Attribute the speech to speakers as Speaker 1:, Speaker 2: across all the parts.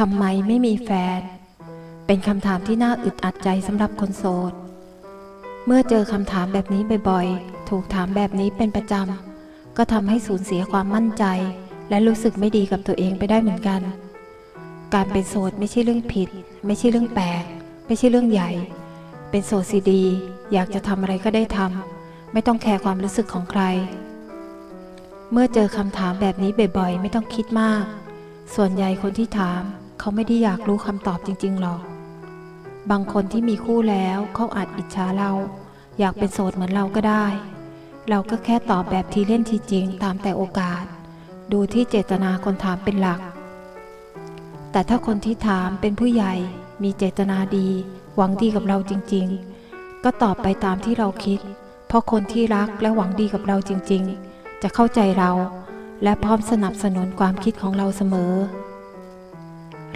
Speaker 1: ทำไมไม่มีแฟน เป็นคำถามที่น่าอึดอัดใจสำหรับคนโสด เมื่อเจอคำถามแบบนี้บ่อยๆ ถูกถามแบบนี้เป็นประจำ ก็ทำให้สูญเสียความมั่นใจ และรู้สึกไม่ดีกับตัวเองไปได้เหมือนกัน การเป็นโสดไม่ใช่เรื่องผิด ไม่ใช่เรื่องแปลก ไม่ใช่เรื่องใหญ่ เป็นโสดสีดี อยากจะทำอะไรก็ได้ทำ ไม่ต้องแคร์ความรู้สึกของใคร เมื่อเจอคำถามแบบนี้บ่อยๆ ไม่ต้องคิดมาก ส่วนใหญ่คนที่ถาม เขาไม่ได้อยากรู้คำตอบจริง ๆ หรอก บางคนที่มีคู่แล้วเขาอาจอิจฉาเรา อยากเป็นโสดเหมือนเราก็ได้ เราก็แค่ตอบแบบทีเล่นทีจริงตามแต่โอกาส ดูที่เจตนาคนถามเป็นหลัก แต่ถ้าคนที่ถามเป็นผู้ใหญ่ มีเจตนาดี หวังดีกับเราจริง ๆ ก็ตอบไปตามที่เราคิด เพราะคนที่รักและหวังดีกับเราจริง ๆ จะเข้าใจเรา และพร้อมสนับสนุนความคิดของเราเสมอ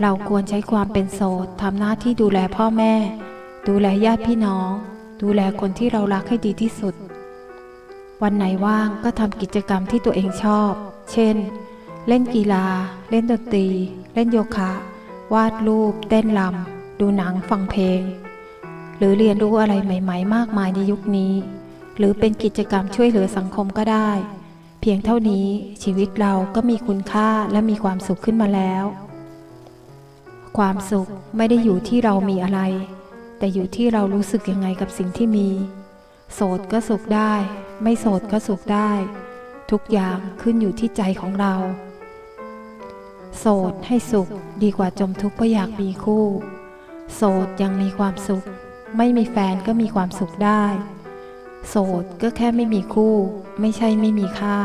Speaker 1: เราควรใช้ความเป็นโสดทำหน้าที่ดูแลพ่อแม่ ดูแลญาติพี่น้อง ดูแลคนที่เรารักให้ดีที่สุด วันไหนว่างก็ทำกิจกรรมที่ตัวเองชอบ เช่น เล่นกีฬา เล่นดนตรี เล่นโยคะ วาดรูป เต้นรำดูหนังฟังเพลง หรือเรียนรู้อะไรใหม่ ๆ มากมายในยุคนี้ หรือเป็นกิจกรรมช่วยเหลือสังคมก็ได้ เพียงเท่านี้ชีวิตเราก็มีคุณค่าและมีความสุขขึ้นมาแล้ว ความสุขไม่ได้อยู่ที่เรามีอะไร แต่อยู่ที่เรารู้สึกยังไงกับสิ่งที่มี โสดก็สุขได้ ไม่โสดก็สุขได้ ทุกอย่างขึ้นอยู่ที่ใจของเรา โสดให้สุขดีกว่าจมทุกข์เพราะอยากมีคู่ โสดยังมีความสุข ไม่มีแฟนก็มีความสุขได้ โสดก็แค่ไม่มีคู่ ไม่ใช่ไม่มีค่า